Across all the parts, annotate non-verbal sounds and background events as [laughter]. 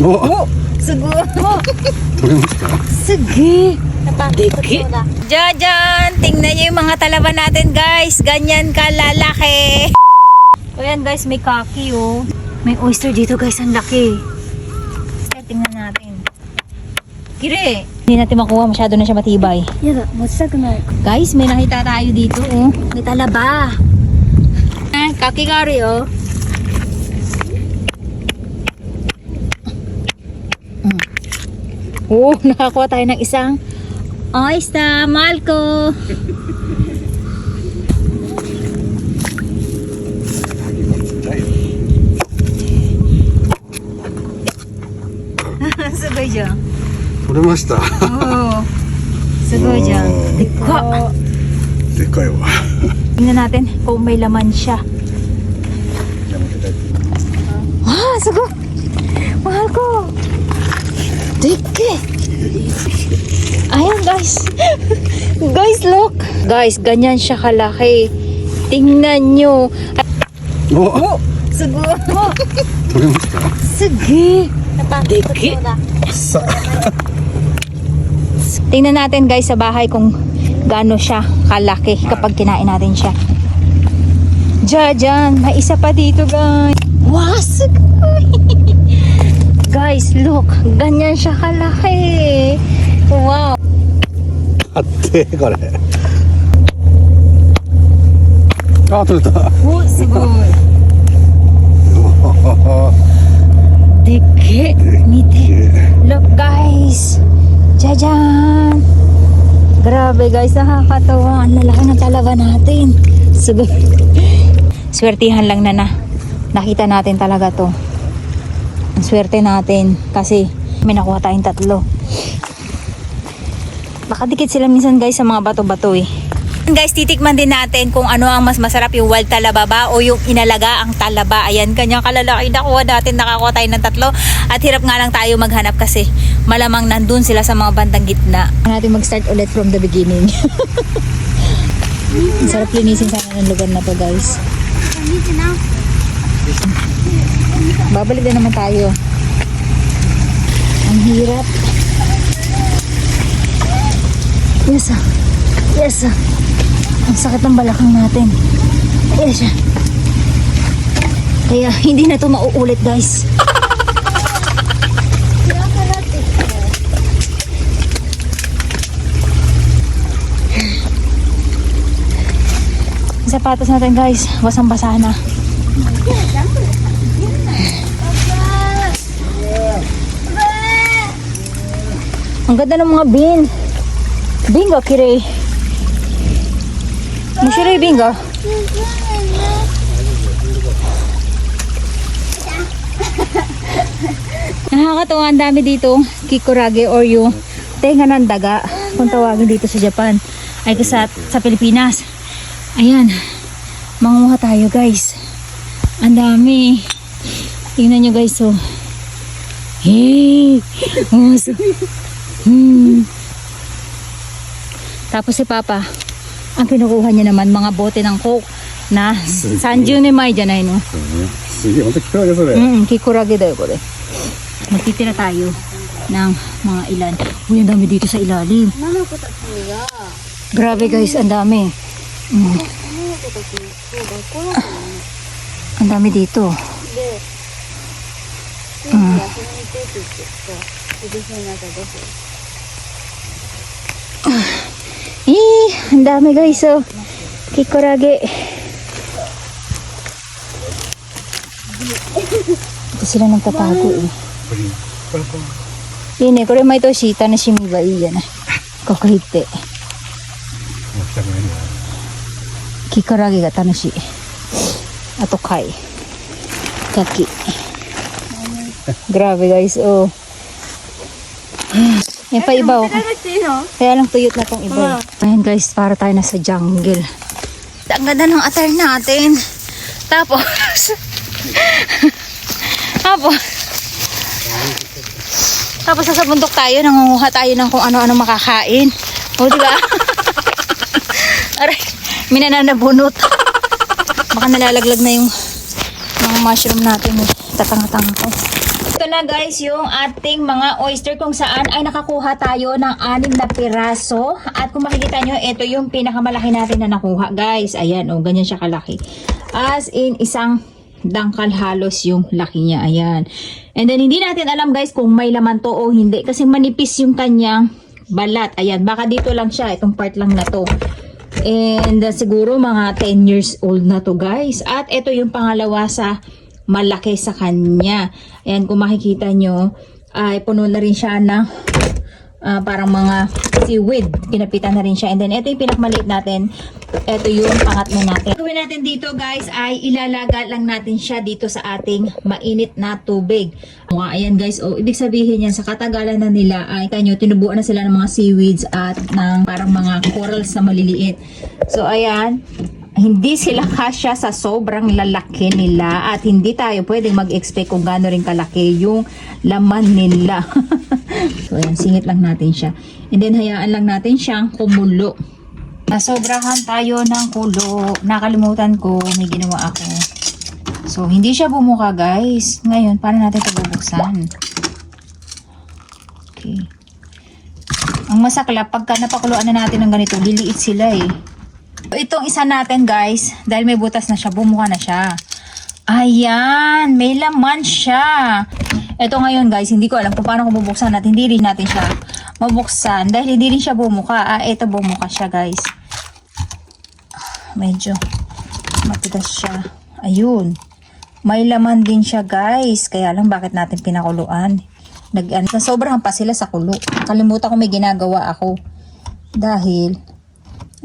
お Sugo. 取れました Sige. Diki. Jajan, tingnan niyo yung mga talaban natin guys. Ganyan kalalaki. O yan guys, may kaki oh. May oyster dito guys, ang laki. Eh, tingnan natin. Kire. Hindi natin makuha, masyado na siya matibay. やだ持ちたくない Guys, may nakita tayo dito oh. May talaba. Ah, kakigari oh. Oh, [laughs] nakakuha tayo ng isang oyster, Malco. Sugoi dyan. 取れました Oh. Sugoi dyan. Dika. でかいわ Tingnan [laughs] natin kung may laman siya. じゃあもう一回 Ah, sugo! Mahal ko! Dike. Ayan guys. [laughs] guys, look. Guys, ganyan siya kalaki. Tingnan nyo. Oh. oh. Siguro. Sige. Dike. Sa. Tingnan natin guys sa bahay kung gaano siya kalaki kapag kinain natin siya. Diyan, diyan. May isa pa dito guys. Wow, siguro. Guys, look. Ganyan siya kalaki. Wow. Ate, kore. Ah, tulta. Oh, sugoi. Deke, mite. Look guys. Jajan. Grabe guys, nakakatawa. Ang lalaki ng talaga natin. Sugoi. [laughs] Swertihan lang na na. Nakita natin talaga to. Ang swerte natin kasi may nakuha tayong tatlo. Nakadikit sila minsan guys sa mga bato-bato eh. Guys, titikman din natin kung ano ang mas masarap yung wild talaba ba o yung inalaga ang talaba. Ayan, kanyang kalalaki. Nakuha natin, nakakuha tayo ng tatlo. At hirap nga lang tayo maghanap kasi malamang nandun sila sa mga bandang gitna. natin mag-start ulit from the beginning. [laughs] Ang sarap linisin sana ng lugar na to guys. Babalik na naman tayo. Ang hirap. Yes ah. Yes ah. Ang sakit ng balakang natin. Yes ah. Kaya hindi na to mauulit guys. Sapatos natin guys, basang-basa na. Ang ganda ng mga bin. Bingo, kire. Mushiro bingo. [laughs] Nakakatawa ang dami dito kikurage or yung tenga ng daga kung tawagin dito sa Japan ay sa, sa Pilipinas. Ayan. Mangunguha tayo guys. Ang dami. Tingnan nyo guys oh. Hey! Oh, so, [laughs] Hmm. Tapos si Papa, ang kinukuha niya naman mga bote ng coke na sanju ni mai janai no. Sige, onto kikurage sore. Mm, kikurage daw ko de. Magtitira tayo ng mga ilan. Uy, ang dami dito sa ilalim. Grabe guys, ang dami. Mm. Ah, ang dami dito. Mm. Eh, ang dami guys. Oh. So, kikurage. Ito sila nang tatago eh. Ini, eh, kore may to shita na shimiba iya eh, ah. na. Kokahite. Kikurage ga tanashi. Ato kai. Kaki. Grabe guys, oh. Yan pa ibaw. Kaya lang tuyot na tong ibaw. Eh. Ayan guys, para tayo na sa jungle. Ang ganda ng attire natin. Tapos, [laughs] tapos, tapos sa bundok tayo, nangunguha tayo ng kung ano-ano makakain. O, diba? [laughs] Aray, minananabunot. Baka nalalaglag na yung mga mushroom natin. Tatanga-tanga ko. Ito na guys yung ating mga oyster kung saan ay nakakuha tayo ng anim na piraso. At kung makikita nyo, ito yung pinakamalaki natin na nakuha guys. Ayan, oh, ganyan siya kalaki. As in, isang dangkal halos yung laki niya. Ayan. And then, hindi natin alam guys kung may laman to o hindi. Kasi manipis yung kanyang balat. Ayan, baka dito lang siya. Itong part lang na to. And uh, siguro mga 10 years old na to guys. At ito yung pangalawa sa malaki sa kanya. Ayan, kung makikita nyo, ay puno na rin siya ng ah, parang mga seaweed. Kinapitan na rin siya. And then, ito yung pinakamaliit natin. Ito yung pangatlo natin. Gawin natin dito guys ay ilalaga lang natin siya dito sa ating mainit na tubig. Mga ayan guys, oh, ibig sabihin yan sa katagalan na nila ay kanyo tinubuan na sila ng mga seaweeds at ng parang mga corals na maliliit. So ayan, hindi sila kasya sa sobrang lalaki nila at hindi tayo pwedeng mag-expect kung gaano rin kalaki yung laman nila. [laughs] so ayan, singit lang natin siya. And then hayaan lang natin siyang kumulo. Nasobrahan tayo ng kulo. Nakalimutan ko, may ginawa ako. So, hindi siya bumuka guys. Ngayon, paano natin ito bubuksan? Okay. Ang masaklap, pagka napakuluan na natin ng ganito, liliit sila eh. Itong isa natin guys, dahil may butas na siya, bumuka na siya. Ayan, may laman siya. Ito ngayon guys, hindi ko alam kung paano ko bubuksan at hindi rin natin siya mabuksan dahil hindi rin siya bumuka. Ah, ito bumuka siya guys. Medyo matigas siya. Ayun. May laman din siya guys. Kaya lang bakit natin pinakuluan. Nag, ano, sobrahan pa sila sa kulo. Kalimutan ko may ginagawa ako. Dahil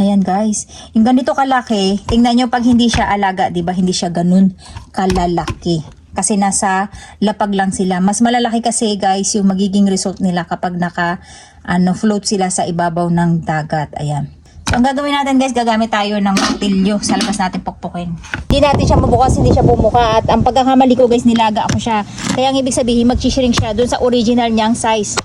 Ayan guys, yung ganito kalaki, tingnan nyo pag hindi siya alaga, di ba hindi siya ganun kalalaki. Kasi nasa lapag lang sila. Mas malalaki kasi guys yung magiging result nila kapag naka ano, float sila sa ibabaw ng dagat. Ayan. So ang gagawin natin guys, gagamit tayo ng martilyo sa labas natin pukpukin. Hindi natin siya mabukas, hindi siya bumuka. At ang pagkakamali ko guys, nilaga ako siya. Kaya ang ibig sabihin, mag-shrink siya dun sa original niyang size.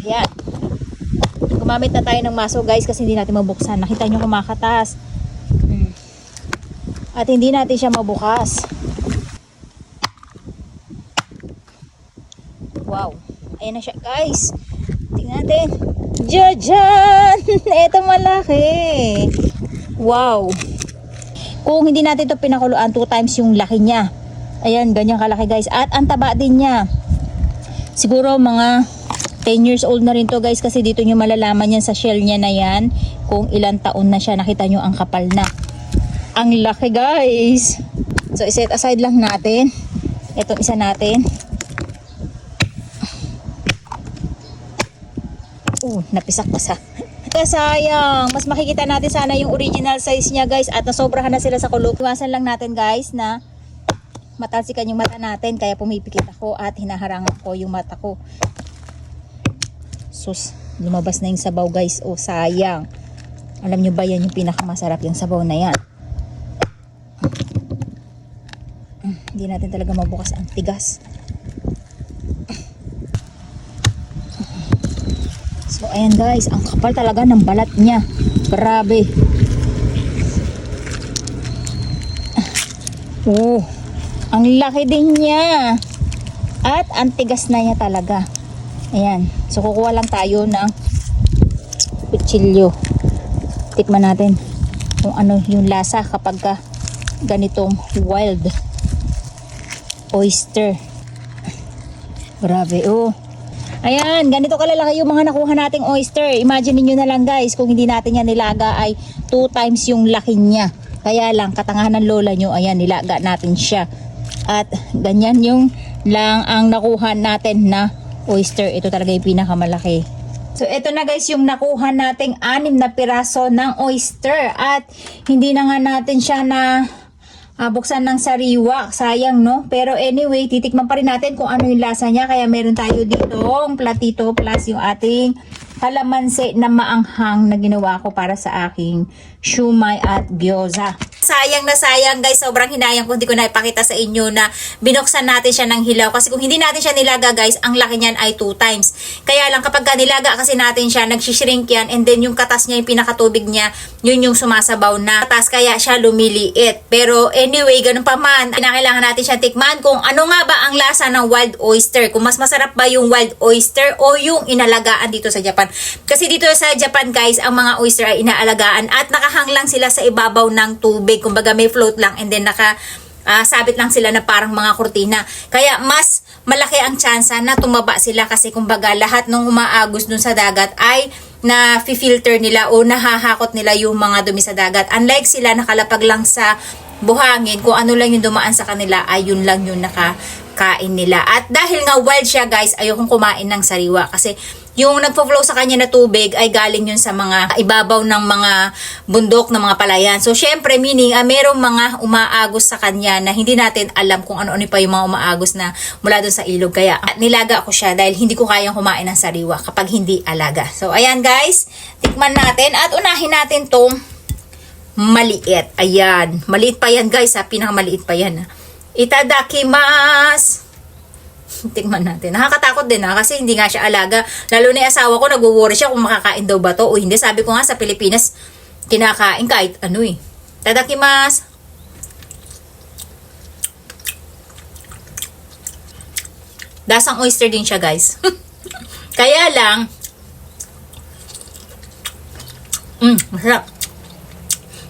Ayan. Gumamit na tayo ng maso guys kasi hindi natin mabuksan. Nakita nyo kumakatas. At hindi natin siya mabukas. Wow. Ayan na siya guys. Tingnan natin. Jajan! [laughs] Ito malaki. Wow. Kung hindi natin ito pinakuluan, two times yung laki niya. Ayan, ganyan kalaki guys. At ang taba din niya. Siguro mga 10 years old na rin to guys kasi dito nyo malalaman yan sa shell niya na yan kung ilang taon na siya. Nakita nyo ang kapal na. Ang laki guys. So iset aside lang natin. Itong isa natin. Uh napisak pa sa [laughs] kasayang mas makikita natin sana yung original size niya guys. At nasobrahan na sila sa kulog. Iwasan lang natin guys na matalsikan yung mata natin. Kaya pumipikit ako at hinaharangan ko yung mata ko sus lumabas na yung sabaw guys. Oh sayang. Alam nyo ba yan yung pinakamasarap yung sabaw na yan. Hindi natin talaga mabukas ang tigas. So ayan guys. Ang kapal talaga ng balat niya. Grabe. Oh ang laki din niya. At ang tigas na niya talaga Ayan. So, kukuha lang tayo ng kutsilyo. Tikman natin kung ano yung lasa kapag ka ganitong wild oyster. Grabe, oh. Ayan, ganito kalalaki yung mga nakuha nating oyster. Imagine niyo na lang guys, kung hindi natin yan nilaga ay two times yung laki niya. Kaya lang, katangahan ng lola nyo, ayan, nilaga natin siya. At ganyan yung lang ang nakuha natin na oyster. Ito talaga yung pinakamalaki. So, ito na guys yung nakuha nating anim na piraso ng oyster. At hindi na nga natin siya na ah, buksan ng sariwa. Sayang, no? Pero anyway, titikman pa rin natin kung ano yung lasa niya. Kaya meron tayo dito platito plus yung ating kalamansi na maanghang na ginawa ko para sa aking shumai at gyoza. Sayang na sayang guys, sobrang hinayang ko hindi ko naipakita sa inyo na binuksan natin siya ng hilaw. Kasi kung hindi natin siya nilaga guys, ang laki niyan ay 2 times. Kaya lang kapag ka nilaga kasi natin siya, nagsishrink yan and then yung katas niya, yung pinakatubig niya, yun yung sumasabaw na katas kaya siya lumiliit. Pero anyway, ganun pa man, kinakailangan natin siya tikman kung ano nga ba ang lasa ng wild oyster. Kung mas masarap ba yung wild oyster o yung inalagaan dito sa Japan. Kasi dito sa Japan guys, ang mga oyster ay inaalagaan at nakahang lang sila sa ibabaw ng tubig. Kumbaga may float lang and then naka ah, sabit lang sila na parang mga kurtina. Kaya mas malaki ang tsansa na tumaba sila kasi kumbaga lahat ng umaagos dun sa dagat ay na filter nila o nahahakot nila yung mga dumi sa dagat. Unlike sila nakalapag lang sa buhangin, kung ano lang yung dumaan sa kanila ay yun lang yung nakakain nila. At dahil nga wild siya guys, ayokong kumain ng sariwa kasi yung nagpo-flow sa kanya na tubig ay galing yun sa mga ibabaw ng mga bundok ng mga palayan. So, syempre, meaning, ah, merong mga umaagos sa kanya na hindi natin alam kung ano-ano pa yung mga umaagos na mula doon sa ilog. Kaya, nilaga ko siya dahil hindi ko kayang kumain ng sariwa kapag hindi alaga. So, ayan guys, tikman natin at unahin natin tong maliit. Ayan, maliit pa yan guys ha, pinakamaliit pa yan ha. Itadakimasu! [laughs] Tingnan natin. Nakakatakot din ha, kasi hindi nga siya alaga. Lalo na yung asawa ko, nag-worry siya kung makakain daw ba to o hindi. Sabi ko nga sa Pilipinas, kinakain kahit ano eh. Tadakimasu! Dasang oyster din siya guys. [laughs] Kaya lang, mm, masarap.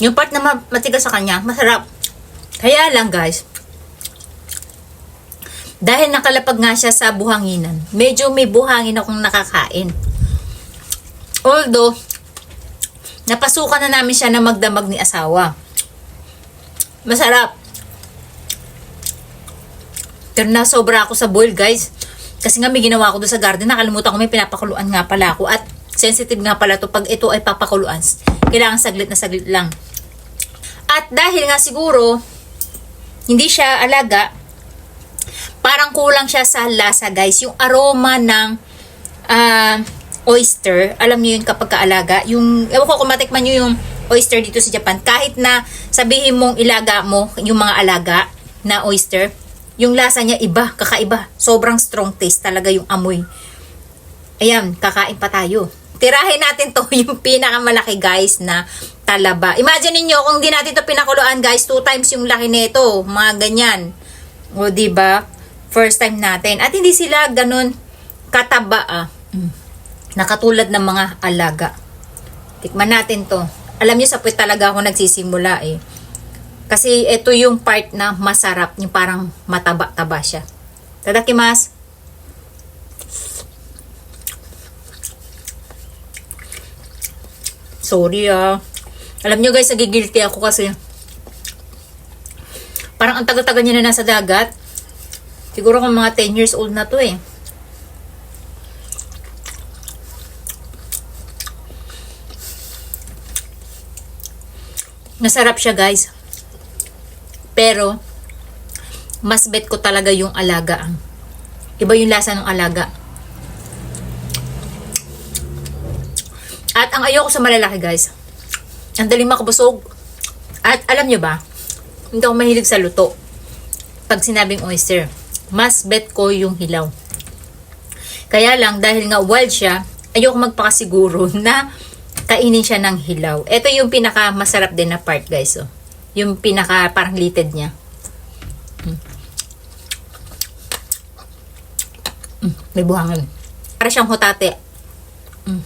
Yung part na ma- matigas sa kanya, masarap. Kaya lang guys, dahil nakalapag nga siya sa buhanginan, medyo may buhangin akong nakakain. Although, napasukan na namin siya na magdamag ni asawa. Masarap. Pero na sobra ako sa boil, guys. Kasi nga may ginawa ko doon sa garden. Nakalimutan ko may pinapakuluan nga pala ako. At sensitive nga pala to pag ito ay papakuluan. Kailangan saglit na saglit lang. At dahil nga siguro, hindi siya alaga, parang kulang siya sa lasa guys. Yung aroma ng ah, oyster, alam niyo yun kapag kaalaga, yung, ewan ko kung matikman niyo yung oyster dito sa Japan, kahit na sabihin mong ilaga mo yung mga alaga na oyster, yung lasa niya iba, kakaiba. Sobrang strong taste talaga yung amoy. Ayan, kakain pa tayo. Tirahin natin to [laughs] yung pinakamalaki guys na talaba. Imagine niyo kung di natin to pinakuluan guys, two times yung laki nito, mga ganyan. O di ba? First time natin. At hindi sila ganun kataba ah. Nakatulad ng mga alaga. Tikman natin to. Alam niyo sa puwet talaga ako nagsisimula eh. Kasi ito yung part na masarap, yung parang mataba-taba siya. Tadakimasu. Sorry ah. Alam nyo guys, nagigilty ako kasi parang ang tagal-tagal niya na nasa dagat. Siguro kung mga 10 years old na to eh. Masarap siya guys. Pero, mas bet ko talaga yung alaga. Iba yung lasa ng alaga. At ang ayoko sa malalaki guys, ang daling makabusog. At alam nyo ba, hindi ako mahilig sa luto. Pag sinabing oyster, mas bet ko yung hilaw. Kaya lang, dahil nga wild siya, ayoko magpakasiguro [laughs] na kainin siya ng hilaw. Ito yung pinaka masarap din na part guys. Oh. Yung pinaka parang litid niya. Mm. Mm, may buhangan. Para siyang hotate. Mm.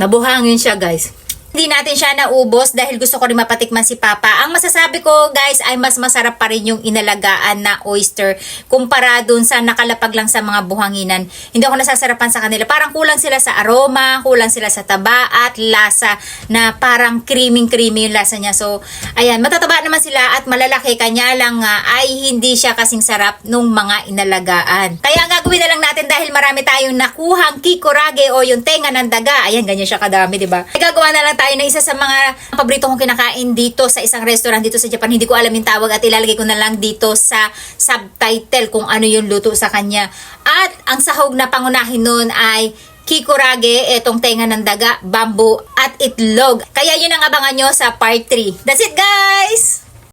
Nabuhangin siya guys. Hindi natin siya naubos dahil gusto ko rin mapatikman si Papa. Ang masasabi ko guys ay mas masarap pa rin yung inalagaan na oyster kumpara dun sa nakalapag lang sa mga buhanginan. Hindi ako nasasarapan sa kanila. Parang kulang sila sa aroma, kulang sila sa taba at lasa na parang creaming-creamy yung lasa niya. So, ayan, matataba naman sila at malalaki. Kanya lang nga ay hindi siya kasing sarap nung mga inalagaan. Kaya ang gagawin na lang natin dahil marami tayong nakuhang kikurage o yung tenga ng daga. Ayan, ganyan siya kadami, di ba? Gagawa na lang tayo na isa sa mga paborito kong kinakain dito sa isang restaurant dito sa Japan. Hindi ko alam yung tawag at ilalagay ko na lang dito sa subtitle kung ano yung luto sa kanya. At ang sahog na pangunahin nun ay kikurage, etong tenga ng daga, bamboo, at itlog. Kaya yun ang abangan nyo sa part 3. That's it guys!